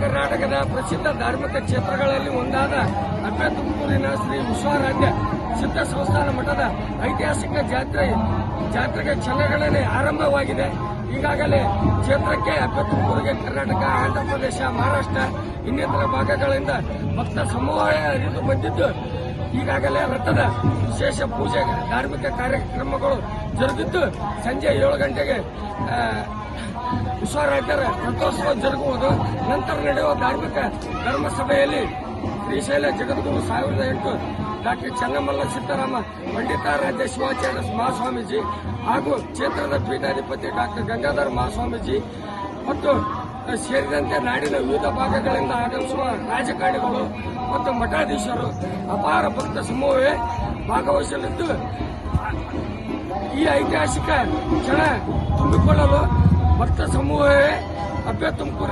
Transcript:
ಕರ್ನಾಟಕದ ಪ್ರಸಿದ್ಧ ಧಾರ್ಮಿಕ ಕ್ಷೇತ್ರಗಳಲ್ಲಿ ಒಂದಾದ ಅಪ್ಪೆ ತುಮಕೂರಿನ ಶ್ರೀ ವಿಶ್ವಾರಾಧ್ಯ ಸಿದ್ಧ ಸಂಸ್ಥಾನ ಮಠದ ಐತಿಹಾಸಿಕ ಜಾತ್ರೆ ಜಾತ್ರೆಗೆ ಕ್ಷಣಗಳೇ ಆರಂಭವಾಗಿದೆ. ಈಗಾಗಲೇ ಕ್ಷೇತ್ರಕ್ಕೆ ಅಪ್ಪೆ ತುಮಕೂರಿಗೆ ಕರ್ನಾಟಕ ಆಂಧ್ರ ಪ್ರದೇಶ ಮಹಾರಾಷ್ಟ್ರ ಇನ್ನಿತರ ಭಾಗಗಳಿಂದ ಭಕ್ತ ಸಮೂಹ ಹರಿದು ಬಂದಿದ್ದು, ಈಗಾಗಲೇ ರಥದ ವಿಶೇಷ ಪೂಜೆ ಧಾರ್ಮಿಕ ಕಾರ್ಯಕ್ರಮಗಳು ಜರುಗಿದ್ದು, ಸಂಜೆ ಏಳು ಗಂಟೆಗೆ ವಿಶ್ವರಾಜ್ಯರ ರಥೋತ್ಸವ ಜರುಗುವುದು. ನಂತರ ನಡೆಯುವ ಧಾರ್ಮಿಕ ಧರ್ಮಸಭೆಯಲ್ಲಿ ಶ್ರೀಶೈಲ ಜಗದ್ಗುರು ಸಾವಿರದ ಎಂಟು ಡಾಕ್ಟರ್ ಚನ್ನಮಲ್ಲ ಸಿದ್ದರಾಮ ಪಂಡಿತಾರಾಧ್ಯ ಶಿವಾಚಾರ್ಯ ಮಹಾಸ್ವಾಮೀಜಿ ಹಾಗೂ ಕ್ಷೇತ್ರದ ಪೀಠಾಧಿಪತಿ ಡಾಕ್ಟರ್ ಗಂಗಾಧರ ಮಹಾಸ್ವಾಮೀಜಿ ಮತ್ತು ಸೇರಿದಂತೆ ನಾಡಿನ ವಿವಿಧ ಭಾಗಗಳಿಂದ ಆಗಮಿಸುವ ರಾಜಕಾರಣಿಗಳು ಮತ್ತು ಮಠಾಧೀಶರು ಅಪಾರ ಭಕ್ತ ಸಮೂಹವೇ ಭಾಗವಹಿಸಲಿದ್ದು, ಈ ಐತಿಹಾಸಿಕ ಕ್ಷಣ ತುಂಬಿಕೊಳ್ಳಲು भक्त समूह है अभ्य तुमको